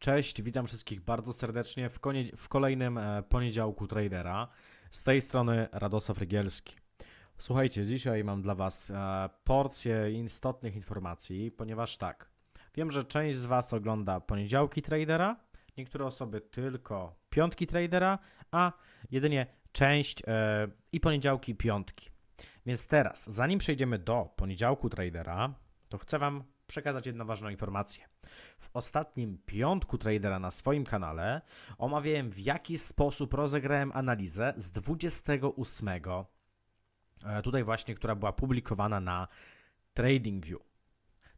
Cześć, witam wszystkich bardzo serdecznie w, konie- w kolejnym e, poniedziałku tradera. Z tej strony Radosław Rygielski. Słuchajcie, dzisiaj mam dla Was e, porcję istotnych informacji, ponieważ tak, wiem, że część z Was ogląda poniedziałki tradera, niektóre osoby tylko piątki tradera, a jedynie część e, i poniedziałki i piątki. Więc teraz, zanim przejdziemy do poniedziałku tradera, to chcę Wam przekazać jedną ważną informację. W ostatnim piątku tradera na swoim kanale omawiałem w jaki sposób rozegrałem analizę z 28, e, tutaj właśnie, która była publikowana na TradingView.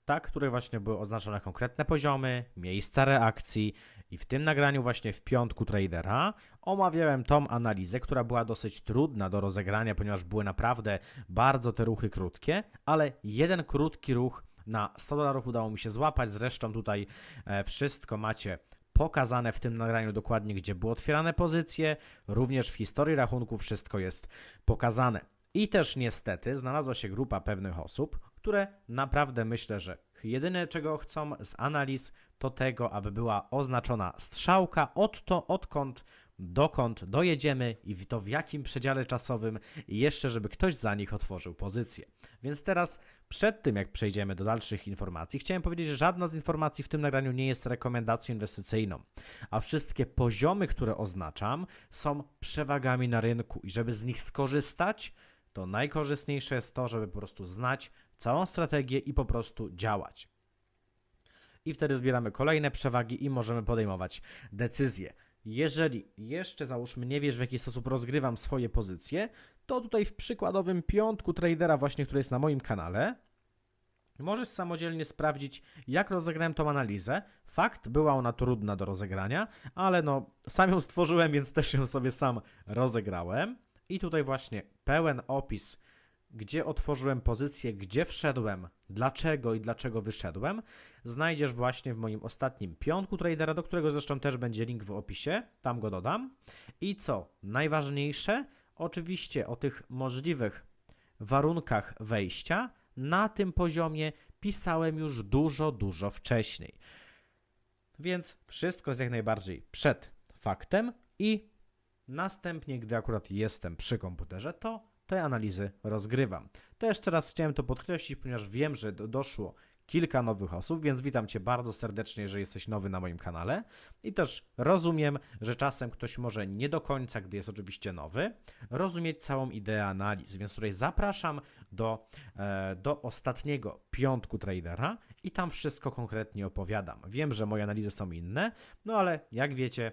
Tak, które właśnie były oznaczone konkretne poziomy, miejsca reakcji i w tym nagraniu właśnie w piątku tradera omawiałem tą analizę, która była dosyć trudna do rozegrania, ponieważ były naprawdę bardzo te ruchy krótkie, ale jeden krótki ruch na 100 dolarów udało mi się złapać. Zresztą tutaj e, wszystko macie pokazane w tym nagraniu dokładnie, gdzie były otwierane pozycje. Również w historii rachunku wszystko jest pokazane. I też niestety znalazła się grupa pewnych osób, które naprawdę myślę, że jedyne czego chcą z analiz to tego, aby była oznaczona strzałka od to, odkąd, dokąd dojedziemy i to w jakim przedziale czasowym i jeszcze, żeby ktoś za nich otworzył pozycję. Więc teraz przed tym, jak przejdziemy do dalszych informacji, chciałem powiedzieć, że żadna z informacji w tym nagraniu nie jest rekomendacją inwestycyjną, a wszystkie poziomy, które oznaczam, są przewagami na rynku i żeby z nich skorzystać, to najkorzystniejsze jest to, żeby po prostu znać całą strategię i po prostu działać. I wtedy zbieramy kolejne przewagi i możemy podejmować decyzje. Jeżeli jeszcze załóżmy nie wiesz w jaki sposób rozgrywam swoje pozycje, to tutaj w przykładowym piątku tradera właśnie, który jest na moim kanale, możesz samodzielnie sprawdzić jak rozegrałem tą analizę. Fakt, była ona trudna do rozegrania, ale no sam ją stworzyłem, więc też ją sobie sam rozegrałem. I tutaj właśnie pełen opis, gdzie otworzyłem pozycję, gdzie wszedłem, dlaczego i dlaczego wyszedłem, znajdziesz właśnie w moim ostatnim piątku tradera, do którego zresztą też będzie link w opisie, tam go dodam. I co najważniejsze, oczywiście o tych możliwych warunkach wejścia na tym poziomie pisałem już dużo, dużo wcześniej. Więc wszystko jest jak najbardziej przed faktem i następnie, gdy akurat jestem przy komputerze, to te analizy rozgrywam. Też teraz chciałem to podkreślić, ponieważ wiem, że do- doszło kilka nowych osób, więc witam Cię bardzo serdecznie, że jesteś nowy na moim kanale. I też rozumiem, że czasem ktoś może nie do końca, gdy jest oczywiście nowy, rozumieć całą ideę analiz, więc tutaj zapraszam do, e, do ostatniego piątku tradera i tam wszystko konkretnie opowiadam. Wiem, że moje analizy są inne, no ale jak wiecie,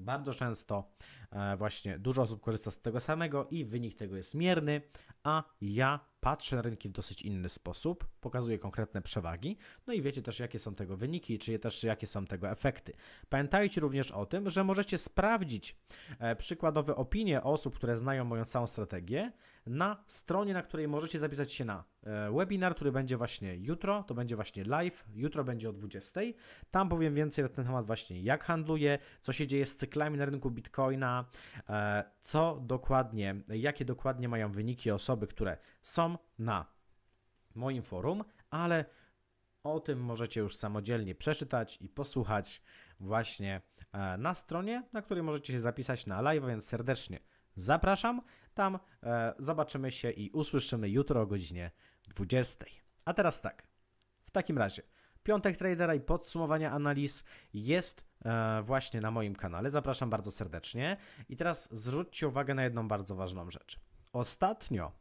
bardzo często e, właśnie dużo osób korzysta z tego samego i wynik tego jest mierny, a ja patrzę na rynki w dosyć inny sposób, pokazuję konkretne przewagi, no i wiecie też jakie są tego wyniki, czy też jakie są tego efekty. Pamiętajcie również o tym, że możecie sprawdzić e, przykładowe opinie osób, które znają moją całą strategię na stronie, na której możecie zapisać się na e, webinar, który będzie właśnie jutro, to będzie właśnie live, jutro będzie o 20. Tam powiem więcej na ten temat właśnie, jak handluję, co się dzieje z cyklami na rynku Bitcoina, e, co dokładnie, jakie dokładnie mają wyniki osoby, które są na moim forum, ale o tym możecie już samodzielnie przeczytać i posłuchać właśnie e, na stronie, na której możecie się zapisać na live, więc serdecznie zapraszam. Tam e, zobaczymy się i usłyszymy jutro o godzinie 20. A teraz tak. W takim razie, piątek tradera i podsumowania analiz jest e, właśnie na moim kanale. Zapraszam bardzo serdecznie. I teraz zwróćcie uwagę na jedną bardzo ważną rzecz. Ostatnio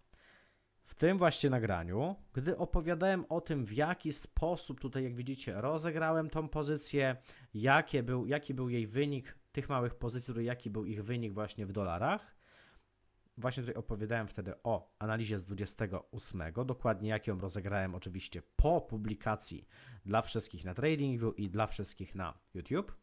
w tym właśnie nagraniu, gdy opowiadałem o tym, w jaki sposób tutaj, jak widzicie, rozegrałem tą pozycję, jakie był, jaki był jej wynik tych małych pozycji, jaki był ich wynik właśnie w dolarach, Właśnie tutaj opowiadałem wtedy o analizie z 28, dokładnie jak ją rozegrałem oczywiście po publikacji dla wszystkich na TradingView i dla wszystkich na YouTube.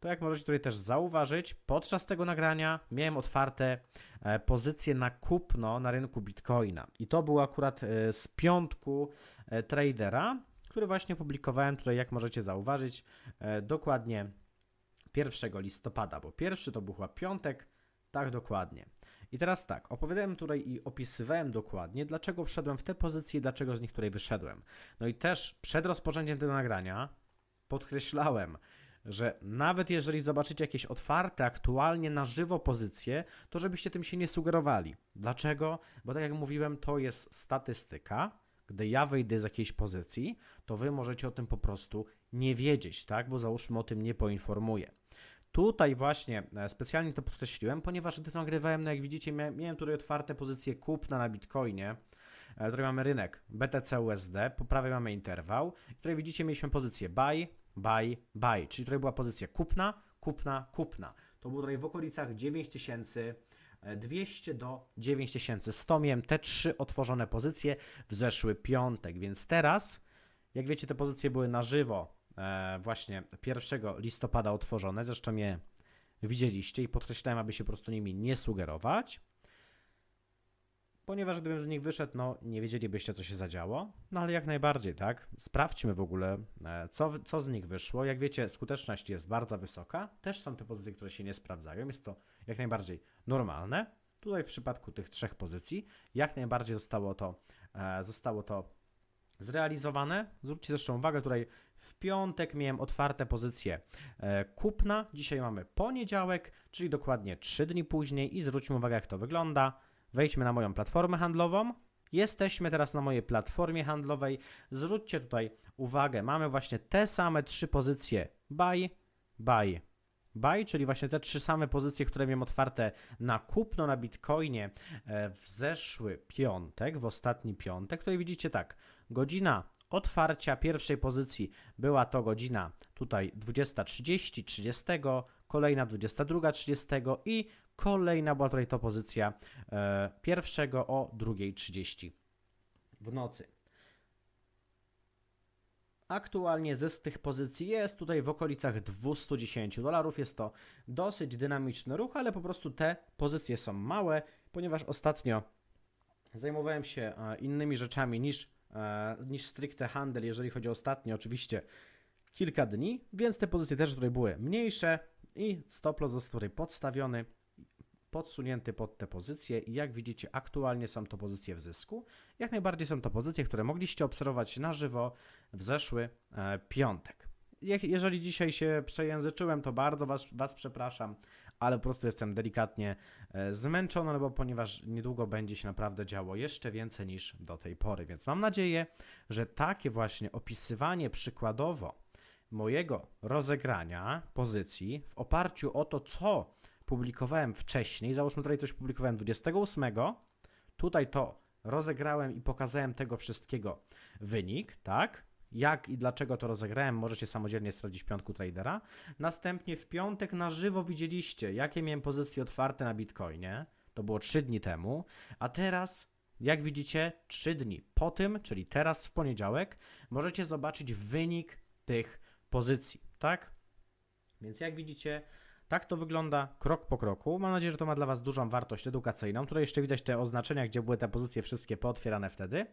To jak możecie tutaj też zauważyć, podczas tego nagrania miałem otwarte e, pozycje na kupno na rynku Bitcoina. I to był akurat e, z piątku e, tradera, który właśnie publikowałem tutaj, jak możecie zauważyć, dokładnie 1 listopada, bo pierwszy to był chyba piątek, tak dokładnie. I teraz tak, opowiadałem tutaj i opisywałem dokładnie, dlaczego wszedłem w te pozycje i dlaczego z nich tutaj wyszedłem. No i też przed rozpoczęciem tego nagrania podkreślałem, że nawet jeżeli zobaczycie jakieś otwarte, aktualnie na żywo pozycje, to żebyście tym się nie sugerowali. Dlaczego? Bo tak jak mówiłem, to jest statystyka. Gdy ja wyjdę z jakiejś pozycji, to wy możecie o tym po prostu nie wiedzieć, tak? Bo załóżmy o tym nie poinformuję. Tutaj właśnie e, specjalnie to podkreśliłem, ponieważ gdy nagrywałem, no jak widzicie, mia- miałem tutaj otwarte pozycje kupna na Bitcoinie. E, Tutaj mamy rynek BTC USD, po prawej mamy interwał. Tutaj widzicie, mieliśmy pozycję buy, buy, buy, czyli tutaj była pozycja kupna, kupna, kupna. To było tutaj w okolicach 9200 do 9100. Miałem te trzy otworzone pozycje w zeszły piątek, więc teraz, jak wiecie, te pozycje były na żywo e, właśnie 1 listopada otworzone, zresztą je widzieliście i podkreślałem, aby się po prostu nimi nie sugerować ponieważ gdybym z nich wyszedł, no nie wiedzielibyście, co się zadziało. No ale jak najbardziej, tak? Sprawdźmy w ogóle, e, co, co z nich wyszło. Jak wiecie, skuteczność jest bardzo wysoka. Też są te pozycje, które się nie sprawdzają. Jest to jak najbardziej normalne. Tutaj w przypadku tych trzech pozycji, jak najbardziej zostało to, e, zostało to zrealizowane. Zwróćcie zresztą uwagę, tutaj w piątek miałem otwarte pozycje e, kupna. Dzisiaj mamy poniedziałek, czyli dokładnie 3 dni później i zwróćmy uwagę, jak to wygląda. Wejdźmy na moją platformę handlową. Jesteśmy teraz na mojej platformie handlowej. Zwróćcie tutaj uwagę, mamy właśnie te same trzy pozycje buy, buy, buy, czyli właśnie te trzy same pozycje, które miałem otwarte na kupno na Bitcoinie e, w zeszły piątek, w ostatni piątek. Tutaj widzicie tak, godzina otwarcia pierwszej pozycji była to godzina tutaj 20.30, 30, kolejna 22.30 i kolejna była tutaj to pozycja e, pierwszego o 2.30 w nocy. Aktualnie ze z tych pozycji jest tutaj w okolicach 210 dolarów. Jest to dosyć dynamiczny ruch, ale po prostu te pozycje są małe, ponieważ ostatnio zajmowałem się e, innymi rzeczami niż, niż stricte handel, jeżeli chodzi o ostatnie oczywiście kilka dni, więc te pozycje też tutaj były mniejsze i stop loss został tutaj podstawiony, podsunięty pod te pozycje i jak widzicie aktualnie są to pozycje w zysku. Jak najbardziej są to pozycje, które mogliście obserwować na żywo w zeszły e, piątek. Jeżeli dzisiaj się przejęzyczyłem, to bardzo was, was przepraszam, ale po prostu jestem delikatnie e, zmęczony, no bo ponieważ niedługo będzie się naprawdę działo jeszcze więcej niż do tej pory. Więc mam nadzieję, że takie właśnie opisywanie przykładowo mojego rozegrania pozycji w oparciu o to, co publikowałem wcześniej, załóżmy tutaj coś publikowałem 28, tutaj to rozegrałem i pokazałem tego wszystkiego wynik, tak? Jak i dlaczego to rozegrałem, możecie samodzielnie sprawdzić w piątku tradera. Następnie w piątek na żywo widzieliście, jakie miałem pozycje otwarte na Bitcoinie. To było 3 dni temu, a teraz jak widzicie, 3 dni po tym, czyli teraz w poniedziałek, możecie zobaczyć wynik tych pozycji, tak? Więc jak widzicie, tak to wygląda krok po kroku. Mam nadzieję, że to ma dla Was dużą wartość edukacyjną. Tutaj jeszcze widać te oznaczenia, gdzie były te pozycje wszystkie pootwierane wtedy.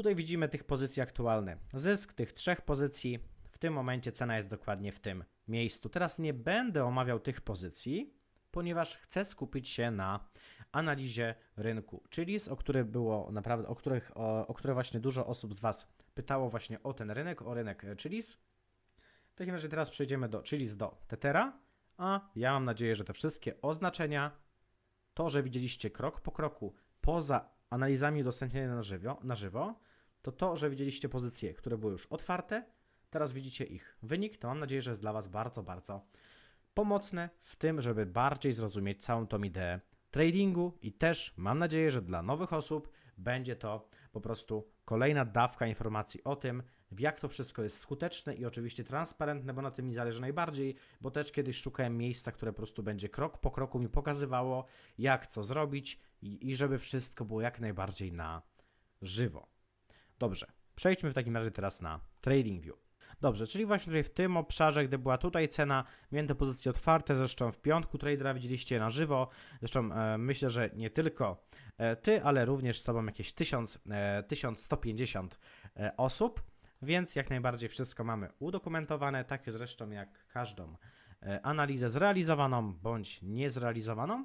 Tutaj widzimy tych pozycji aktualny. Zysk tych trzech pozycji. W tym momencie cena jest dokładnie w tym miejscu. Teraz nie będę omawiał tych pozycji, ponieważ chcę skupić się na analizie rynku, czyli o które było naprawdę, o, których, o, o które właśnie dużo osób z Was pytało właśnie o ten rynek, o rynek Chilis. W takim razie teraz przejdziemy do Chilis do Tetera, a ja mam nadzieję, że te wszystkie oznaczenia, to, że widzieliście krok po kroku poza analizami udostępnionymi na żywo, na żywo, to to, że widzieliście pozycje, które były już otwarte, teraz widzicie ich wynik, to mam nadzieję, że jest dla Was bardzo, bardzo pomocne w tym, żeby bardziej zrozumieć całą tą ideę tradingu i też mam nadzieję, że dla nowych osób będzie to po prostu kolejna dawka informacji o tym, w jak to wszystko jest skuteczne i oczywiście transparentne, bo na tym mi zależy najbardziej, bo też kiedyś szukałem miejsca, które po prostu będzie krok po kroku mi pokazywało, jak co zrobić i, i żeby wszystko było jak najbardziej na żywo. Dobrze, przejdźmy w takim razie teraz na TradingView. Dobrze, czyli właśnie tutaj w tym obszarze, gdy była tutaj cena, miałem te pozycje otwarte, zresztą w piątku tradera widzieliście na żywo, zresztą e, myślę, że nie tylko e, ty, ale również z tobą jakieś 1000, e, 1150 e, osób, więc jak najbardziej wszystko mamy udokumentowane, takie zresztą jak każdą e, analizę zrealizowaną bądź niezrealizowaną.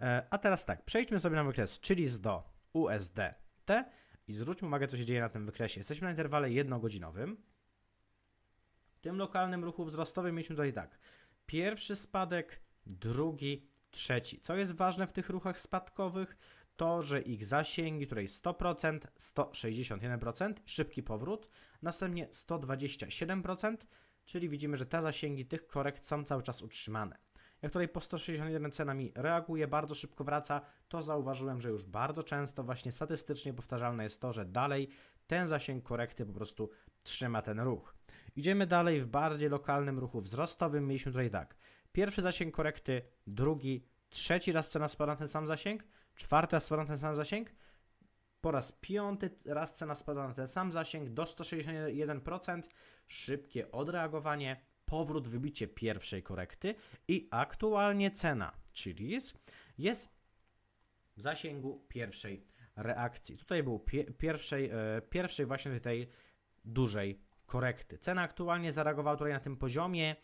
E, a teraz tak, przejdźmy sobie na wykres Chilis do USDT i zwróćmy uwagę, co się dzieje na tym wykresie. Jesteśmy na interwale jednogodzinowym. W tym lokalnym ruchu wzrostowym mieliśmy tutaj tak. Pierwszy spadek, drugi, trzeci. Co jest ważne w tych ruchach spadkowych? To, że ich zasięgi tutaj 100%, 161%, szybki powrót, następnie 127%, czyli widzimy, że te zasięgi tych korekt są cały czas utrzymane. Jak tutaj po 161 cenami reaguje, bardzo szybko wraca, to zauważyłem, że już bardzo często właśnie statystycznie powtarzalne jest to, że dalej ten zasięg korekty po prostu trzyma ten ruch. Idziemy dalej w bardziej lokalnym ruchu wzrostowym. Mieliśmy tutaj tak. Pierwszy zasięg korekty, drugi, trzeci raz cena spada na ten sam zasięg, czwarty raz spada na ten sam zasięg, po raz piąty raz cena spada na ten sam zasięg do 161%, szybkie odreagowanie, powrót, wybicie pierwszej korekty i aktualnie cena, czyli jest w zasięgu pierwszej reakcji. Tutaj był pie- pierwszej, e, pierwszej właśnie tej dużej korekty. Cena aktualnie zareagowała tutaj na tym poziomie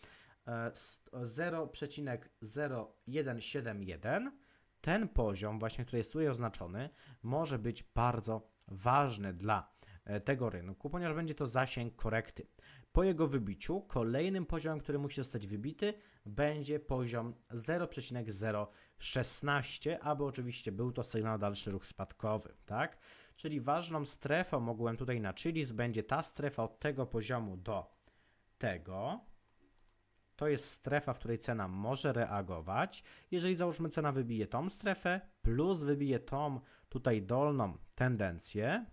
e, s- 0,0171. Ten poziom, właśnie który jest tutaj oznaczony, może być bardzo ważny dla e, tego rynku, ponieważ będzie to zasięg korekty. Po jego wybiciu, kolejnym poziomem, który musi zostać wybity, będzie poziom 0,016, aby oczywiście był to sygnał na dalszy ruch spadkowy, tak? Czyli ważną strefą mogłem tutaj na będzie ta strefa od tego poziomu do tego. To jest strefa, w której cena może reagować. Jeżeli załóżmy cena wybije tą strefę, plus wybije tą tutaj dolną tendencję,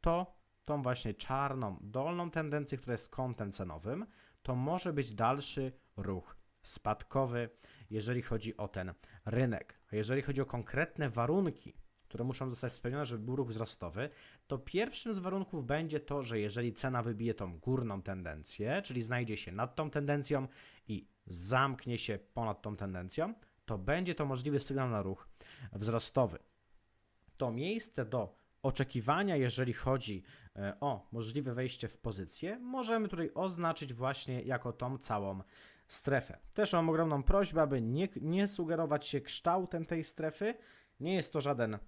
to tą właśnie czarną dolną tendencję, która jest kątem cenowym, to może być dalszy ruch spadkowy, jeżeli chodzi o ten rynek. A jeżeli chodzi o konkretne warunki, które muszą zostać spełnione, żeby był ruch wzrostowy, to pierwszym z warunków będzie to, że jeżeli cena wybije tą górną tendencję, czyli znajdzie się nad tą tendencją i zamknie się ponad tą tendencją, to będzie to możliwy sygnał na ruch wzrostowy. To miejsce do oczekiwania, jeżeli chodzi o możliwe wejście w pozycję, możemy tutaj oznaczyć właśnie jako tą całą strefę. Też mam ogromną prośbę, aby nie, nie sugerować się kształtem tej strefy. Nie jest to żaden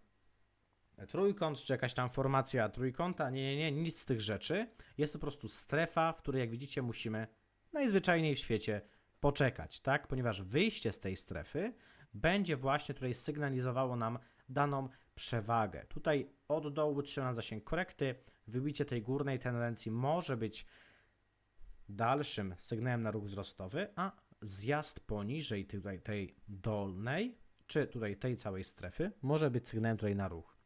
trójkąt, czy jakaś tam formacja trójkąta. Nie, nie, nie, nic z tych rzeczy. Jest to po prostu strefa, w której, jak widzicie, musimy najzwyczajniej w świecie poczekać, tak? Ponieważ wyjście z tej strefy będzie właśnie tutaj sygnalizowało nam daną przewagę. Tutaj od dołu trzyma zasięg korekty. Wybicie tej górnej tendencji może być dalszym sygnałem na ruch wzrostowy, a zjazd poniżej tutaj tej dolnej, czy tutaj tej całej strefy, może być sygnałem tutaj na ruch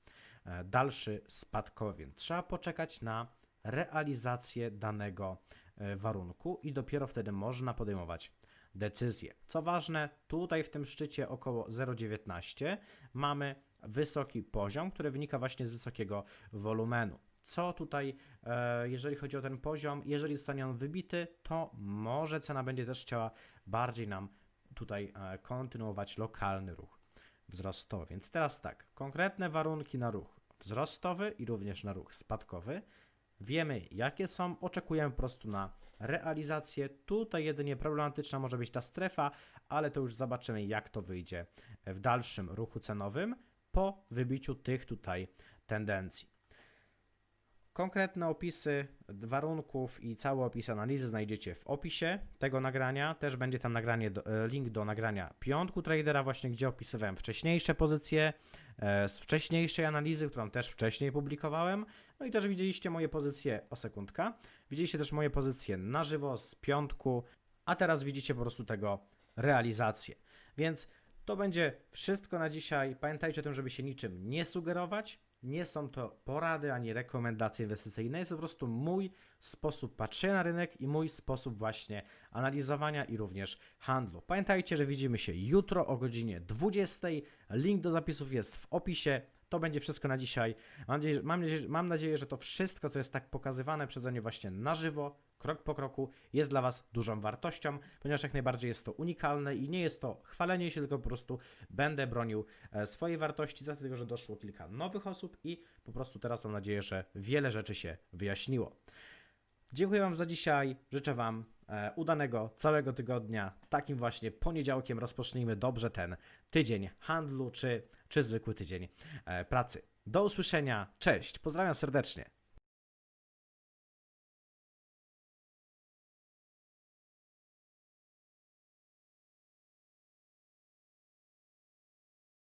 e, dalszy spadkowy. Więc trzeba poczekać na realizację danego e, warunku i dopiero wtedy można podejmować decyzję. Co ważne, tutaj w tym szczycie około 0,19 mamy wysoki poziom, który wynika właśnie z wysokiego wolumenu. Co tutaj, e, jeżeli chodzi o ten poziom, jeżeli zostanie on wybity, to może cena będzie też chciała bardziej nam tutaj e, kontynuować lokalny ruch wzrostowy. Więc teraz tak, konkretne warunki na ruch wzrostowy i również na ruch spadkowy. Wiemy, jakie są, oczekujemy po prostu na realizację. Tutaj jedynie problematyczna może być ta strefa, ale to już zobaczymy, jak to wyjdzie w dalszym ruchu cenowym po wybiciu tych tutaj tendencji. Konkretne opisy warunków i cały opis analizy znajdziecie w opisie tego nagrania. Też będzie tam nagranie e, link do nagrania piątku tradera, właśnie gdzie opisywałem wcześniejsze pozycje e, z wcześniejszej analizy, którą też wcześniej publikowałem. No i też widzieliście moje pozycje o sekundka. Widzieliście też moje pozycje na żywo z piątku, a teraz widzicie po prostu tego realizację. Więc to będzie wszystko na dzisiaj. Pamiętajcie o tym, żeby się niczym nie sugerować. Nie są to porady ani rekomendacje inwestycyjne. Jest to po prostu mój sposób patrzenia na rynek i mój sposób właśnie analizowania i również handlu. Pamiętajcie, że widzimy się jutro o godzinie 20. Link do zapisów jest w opisie. To będzie wszystko na dzisiaj. Mam nadzieję, mam, nadzieję, mam nadzieję, że to wszystko, co jest tak pokazywane przeze mnie właśnie na żywo, krok po kroku, jest dla Was dużą wartością, ponieważ jak najbardziej jest to unikalne i nie jest to chwalenie się, tylko po prostu będę bronił e, swojej wartości, z tego, że doszło kilka nowych osób i po prostu teraz mam nadzieję, że wiele rzeczy się wyjaśniło. Dziękuję Wam za dzisiaj. Życzę Wam e, udanego całego tygodnia. Takim właśnie poniedziałkiem rozpocznijmy dobrze ten tydzień handlu czy, czy zwykły tydzień e, pracy. Do usłyszenia. Cześć. Pozdrawiam serdecznie.